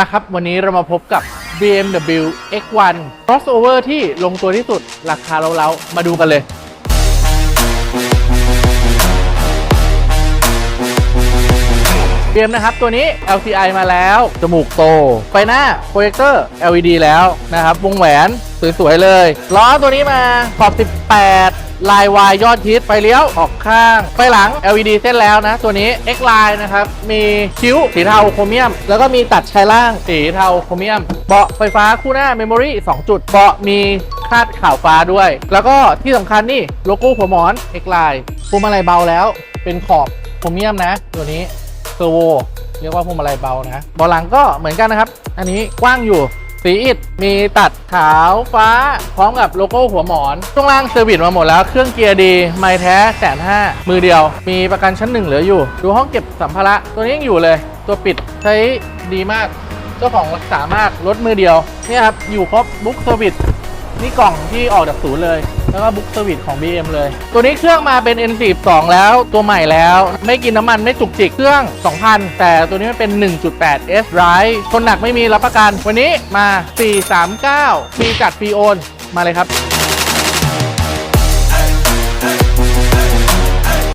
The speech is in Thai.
มาครับ วันนี้เรามาพบกับ BMW X1 crossover ที่ลงตัวที่สุด ราคาเล้าๆ มาดูกันเลยเบียมนะครับ ตัวนี้ LCI มาแล้ว จมูกโต ไฟหน้า โปรเจคเตอร์ LED แล้วนะครับ วงแหวน สวย ๆ เลย ล้อตัวนี้มาขอบ 18 ลายวายยอดฮิตไฟเลี้ยวออกข้างไฟหลัง LED เส้นแล้วนะ ตัวนี้ X Line นะครับ มีคิ้วสีเทาโครเมียม แล้วก็มีตัดชายล่างสีเทาโครเมียม เบาะไฟฟ้าคู่หน้าเมมโมรี่2จุด เบาะมีคาดข่าวฟ้าด้วย แล้วก็ที่สำคัญนี่โลโก้หัวหมอน X Line พวงมาลัยเบาแล้ว เป็นขอบโครเมียมนะ ตัวนี้เทอร์โวเรียกว่าพวงมาลัยเบานะเบาะหลังก็เหมือนกันนะครับ อันนี้กว้างอยู่ สีอิฐมีตัดขาวฟ้า พร้อมกับโลโก้หัวหมอน ช่วงล่างเซอร์วิสมาหมดแล้ว เครื่องเกียร์ดี ไม่แท้แสนห้ามือเดียว มีประกันชั้นหนึ่งเหลืออยู่ ดูห้องเก็บสัมภาระ ตัวนี้ยังอยู่เลย ตัวปิดใช้ดีมาก เจ้าของรักษามากรถมือเดียว นี่ครับ อยู่ครบบุ๊กเซอร์วิส นี่กล่องที่ออกจากศูนย์เลย แล้วก็บุ๊กสวิตของ BM เลย ตัวนี้เครื่องมาเป็น N42 แล้วตัวใหม่แล้ว ไม่กินน้ำมันไม่จุกจิกเครื่อง 2,000 แต่ตัวนี้มันเป็น 1.8 S Drive คนหนักไม่มีรับประกัน วันนี้มา 439 มีจัดฟรีโอน มาเลยครับ